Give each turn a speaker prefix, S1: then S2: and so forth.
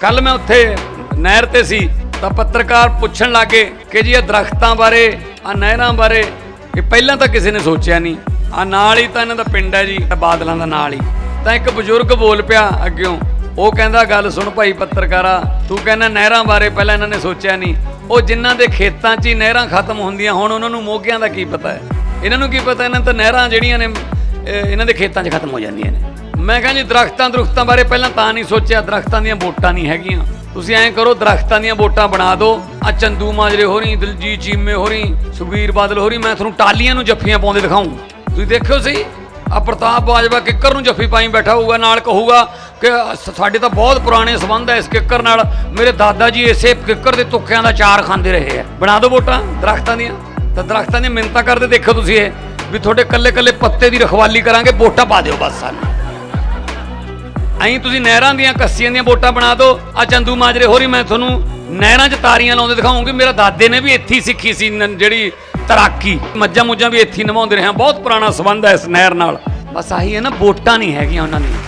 S1: ਕੱਲ ਮੈਂ ਉੱਥੇ ਨਹਿਰ ਤੇ ਸੀ, ਤਾਂ ਪੱਤਰਕਾਰ ਪੁੱਛਣ ਲੱਗੇ ਕਿ ਜੀ ਇਹ ਦਰਖਤਾਂ ਬਾਰੇ ਆ ਨਹਿਰਾਂ ਬਾਰੇ ਕਿ ਪਹਿਲਾਂ ਤਾਂ ਕਿਸੇ ਨੇ ਸੋਚਿਆ ਨਹੀਂ। ਆ ਨਾਲ ਹੀ ਤਾਂ ਇਹਨਾਂ ਦਾ ਪਿੰਡ ਹੈ ਜੀ ਬਾਦਲਾਂ ਦਾ ਨਾਲ ਹੀ। ਤਾਂ ਇੱਕ ਬਜ਼ੁਰਗ ਬੋਲ ਪਿਆ ਅੱਗਿਓਂ, ਉਹ ਕਹਿੰਦਾ, ਗੱਲ ਸੁਣ ਭਾਈ ਪੱਤਰਕਾਰਾ, ਤੂੰ ਕਹਿੰਦਾ ਨਹਿਰਾਂ ਬਾਰੇ ਪਹਿਲਾਂ ਇਹਨਾਂ ਨੇ ਸੋਚਿਆ ਨਹੀਂ। ਉਹ ਜਿਨ੍ਹਾਂ ਦੇ ਖੇਤਾਂ 'ਚ ਹੀ ਨਹਿਰਾਂ ਖਤਮ ਹੁੰਦੀਆਂ ਹੁਣ, ਉਹਨਾਂ ਨੂੰ ਮੋਗਿਆਂ ਦਾ ਕੀ ਪਤਾ ਹੈ? ਇਹਨਾਂ ਨੂੰ ਕੀ ਪਤਾ ਇਹਨਾਂ ਤਾਂ ਨਹਿਰਾਂ ਜਿਹੜੀਆਂ ਨੇ ਇਹਨਾਂ ਦੇ ਖੇਤਾਂ 'ਚ ਖਤਮ ਹੋ ਜਾਂਦੀਆਂ ਨੇ? ਮੈਂ ਕਹਿੰਦਾ ਜੀ, ਦਰਖਤਾਂ ਦਰਖਤਾਂ ਬਾਰੇ ਪਹਿਲਾਂ ਤਾਂ ਨਹੀਂ ਸੋਚਿਆ, ਦਰਖਤਾਂ ਦੀਆਂ ਵੋਟਾਂ ਨਹੀਂ ਹੈਗੀਆਂ। ਤੁਸੀਂ ਐਂ ਕਰੋ, ਦਰਖਤਾਂ ਦੀਆਂ ਵੋਟਾਂ ਬਣਾ ਦਿਓ ਆ ਚੰਦੂ ਮਾਜਰੇ ਹੋਰੀ ਦਿਲਜੀਤ ਚੀਮੇ ਹੋ ਰਹੀ, ਸੁਖਬੀਰ ਬਾਦਲ ਹੋ ਰਹੀ, ਮੈਂ ਤੁਹਾਨੂੰ ਟਾਲੀਆਂ ਨੂੰ ਜੱਫੀਆਂ ਪਾਉਂਦੇ ਦਿਖਾਉਂ ਤੁਸੀਂ ਦੇਖਿਓ ਸਹੀ ਆ ਪ੍ਰਤਾਪ ਬਾਜਵਾ ਕਿੱਕਰ ਨੂੰ ਜੱਫੀ ਪਾਈ ਬੈਠਾ ਹੋਊਗਾ, ਨਾਲ ਕਹੂਗਾ ਕਿ ਸਾਡੇ ਤਾਂ ਬਹੁਤ ਪੁਰਾਣੇ ਸੰਬੰਧ ਹੈ ਇਸ ਕਿੱਕਰ ਨਾਲ। ਮੇਰੇ ਦਾਦਾ ਜੀ ਇਸੇ ਕਿੱਕਰ ਦੇ ਤੁੱਕਿਆਂ ਦਾ ਚਾਰ ਖਾਂਦੇ ਰਹੇ ਆ। ਬਣਾ ਦਿਓ ਵੋਟਾਂ ਦਰਖਤਾਂ ਦੀਆਂ। ਤਾਂ ਦਰਖਤਾਂ ਦੀਆਂ ਮਿੰਨਤਾਂ ਕਰਦੇ ਦੇਖੋ ਤੁਸੀਂ ਇਹ, ਵੀ ਤੁਹਾਡੇ ਕੱਲੇ ਕੱਲੇ ਪੱਤੇ ਦੀ ਰਖਵਾਲੀ ਕਰਾਂਗੇ ਵੋਟਾਂ ਪਾ ਦਿਓ ਬਸ ਸਾਨੂੰ। ਐਂ ਤੁਸੀਂ ਨਹਿਰਾਂ ਦੀਆਂ ਕੱਸੀਆਂ ਦੀਆਂ ਵੋਟਾਂ ਬਣਾ ਦਿਓ। ਆ ਚੰਦੂ ਮਾਜਰੇ, ਹੋਰੀ ਮੈਂ ਤੁਹਾਨੂੰ ਨਹਿਰਾਂ 'ਚ ਤਾਰੀਆਂ ਲਾਉਂਦੇ ਦਿਖਾਉਂਗੀ। ਮੇਰਾ ਦਾਦੇ ਨੇ ਵੀ ਇੱਥੇ ਹੀ ਸਿੱਖੀ ਸੀ ਜਿਹੜੀ ਤਰਾਕੀ। ਮੱਝਾਂ ਮੁੱਝਾਂ ਵੀ ਇੱਥੇ ਹੀ ਨਵਾਉਂਦੇ ਰਹੇ ਬਹੁਤ ਪੁਰਾਣਾ ਸੰਬੰਧ ਹੈ ਇਸ ਨਹਿਰ ਨਾਲ। ਬਸ ਆਹੀ ਹੈ ਨਾ, ਵੋਟਾਂ ਨਹੀਂ ਹੈਗੀਆਂ ਉਹਨਾਂ ਦੀਆਂ।